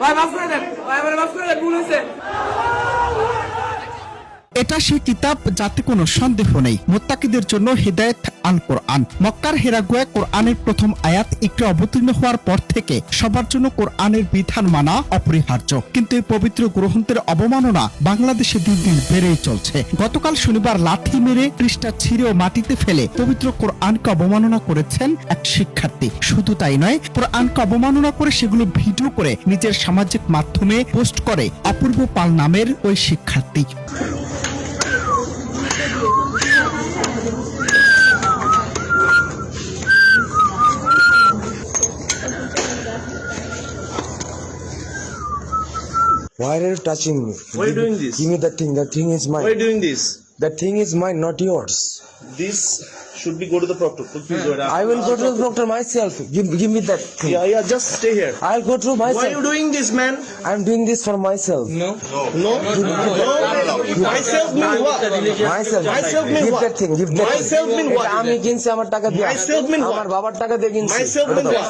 ভাই মাফ করে দেন ভাই আমার মাফ করে দেন ভুল হয়েছে। এটা সেই কিতাব যাতে কোনো সন্দেহ নেই। মোত্তাকিদের জন্য হেদায়েত আল কোরআন। মক্কার হেরাগুয়া কোরআনের প্রথম আয়াত একটু অবতীর্ণ হওয়ার পর থেকে সবার জন্য কোরআনের বিধান মানা অপরিহার্য। কিন্তু এই পবিত্র গ্রন্থের অবমাননা বাংলাদেশে দিন দিন বেড়েই চলছে। গতকাল শনিবার লাথি মেরে পৃষ্ঠা ও মাটিতে ফেলে পবিত্র কোরআনকে অবমাননা করেছেন এক শিক্ষার্থী। শুধু তাই নয়, কোরআনকে অবমাননা করে সেগুলো ভিডিও করে নিজের সামাজিক মাধ্যমে পোস্ট করে অপূর্ব পাল নামের ওই শিক্ষার্থী। Why are you touching me? Why are you doing this? Give me that thing. That thing is mine. Why are you doing this? That thing is mine, not yours. This should be go to the proctor. Please go and I will go to the doctor myself. Give, give me that thing. Yeah, yeah, just stay here. I'll go to Why are you doing this, man? I'm doing this for myself. No. No? No. no, no, no, no. Myself mean what? Myself. Myself mean give what? that thing. Give that Myself thing. mean what? আমি কিনছি আমার টাকা দিয়ে Myself mean what? আমার বাবার টাকা দিয়ে কিনছি Myself mean what?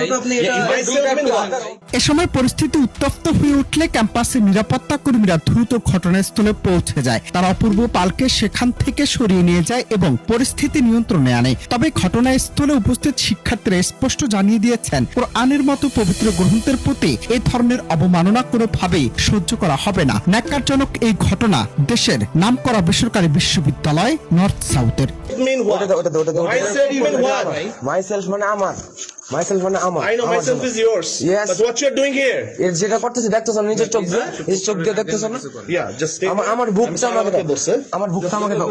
Myself mean what? এ সময় পরিস্থিতি উত্তপ্ত হয়ে উঠলে ক্যাম্পাসের নিরাপত্তা কর্মীরা দ্রুত ঘটনাস্থলে পৌঁছে যায় তারা অপূর্ব পালকে সেখান থেকে সরিয়ে নিয়ে যায় এবং পরিস্থিতি নিয়ন্ত্রণে আনে। তবে ঘটনাস্থলে উপস্থিত শিক্ষার্থীরা স্পষ্ট জানিয়ে দিয়েছেন কোরআনের মতো পবিত্র গ্রন্থের প্রতি এই ধরনের অবমাননা কোনোভাবেই সহ্য করা হবে না। ন্যাক্কারজনক এই ঘটনা দেশের নামকরা বেসরকারি বিশ্ববিদ্যালয় নর্থ সাউথের। মানে আমার। মাইসেলফ মানে আমার I know আমার myself জন্য। is yours. Yes. But what you're doing here? এর যেটা করতেছে দেখতেছ না নিজের চোখ দিয়ে নিজের চোখ দিয়ে দেখতেছ না Yeah, just stay আমার. আমার sorry, আমাকে বলছে। আমার বুকটা আমাকে দাও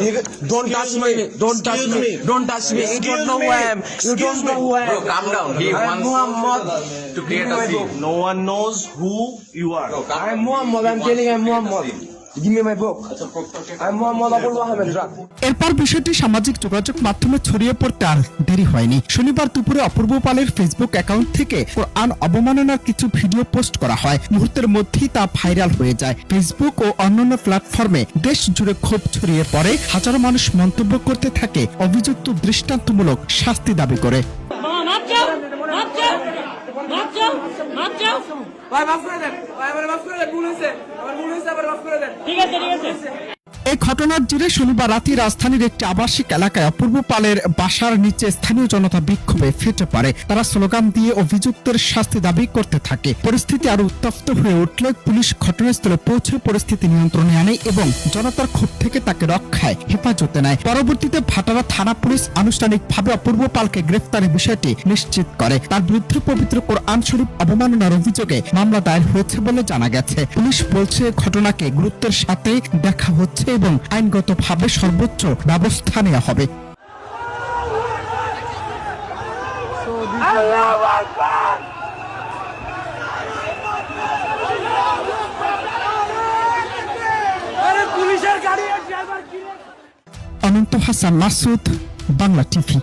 don't touch me don't touch me me. Don't touch me you Excuse don't know me. Who I am you don't know. Who I Bro, am calm down. He I am wants Muhammad to create a scene. No one knows who you are. I am Muhammad I'm telling you এরপর বিষয়টি সামাজিক যোগাযোগ মাধ্যমে ছড়িয়ে পড়তে আর দেরি হয়নি। শনিবার দুপুরে অপূর্ব পালের ফেসবুক অ্যাকাউন্ট থেকে কোরআন অবমাননার কিছু ভিডিও পোস্ট করা হয়। মুহূর্তের মধ্যেই তা ভাইরাল হয়ে যায়। ফেসবুক ও অন্যান্য প্ল্যাটফর্মে দেশ জুড়ে ক্ষোভ ছড়িয়ে পড়ে। হাজারো মানুষ মন্তব্য করতে থাকে অভিযুক্ত দৃষ্টান্তমূলক শাস্তি দাবি করে। ভাই মাফ করে দেন। ভাই আমার মাফ করে দেন ভুল হয়েছে। আমার ভুল হয়েছে আবার মাফ করে দেন। ঠিক আছে ঠিক আছে। এই ঘটনার জেরে শনিবার রাতে রাজধানীর একটি আবাসিক এলাকায় অপূর্ব পালের বাসার নিচে স্থানীয় জনতা বিক্ষোভে ফেটে পড়ে। তারা স্লোগান দিয়ে অভিযুক্তের শাস্তি দাবি করতে থাকে। পরিস্থিতি আরও উত্তপ্ত হয়ে উঠলে। পুলিশ ঘটনাস্থলে পৌঁছে পরিস্থিতি নিয়ন্ত্রণে আনে এবং জনতার ক্ষোভ থেকে তাকে রক্ষায় হেফাজতে নেয়। পরবর্তীতে ভাটারা থানা পুলিশ আনুষ্ঠানিকভাবে অপূর্ব পালকে গ্রেফতারের বিষয়টি নিশ্চিত করে। তার বিরুদ্ধে পবিত্র কোরআন শরীফ অবমাননার অভিযোগে মামলা দায়ের হয়েছে বলে জানা গেছে। পুলিশ বলছে, ঘটনাকে গুরুত্বের সাথে দেখা হচ্ছে এবং আইনগতভাবে সর্বোচ্চ ব্যবস্থা নেওয়া হবে? অনন্ত হাসান মাসুদ বাংলা টিভি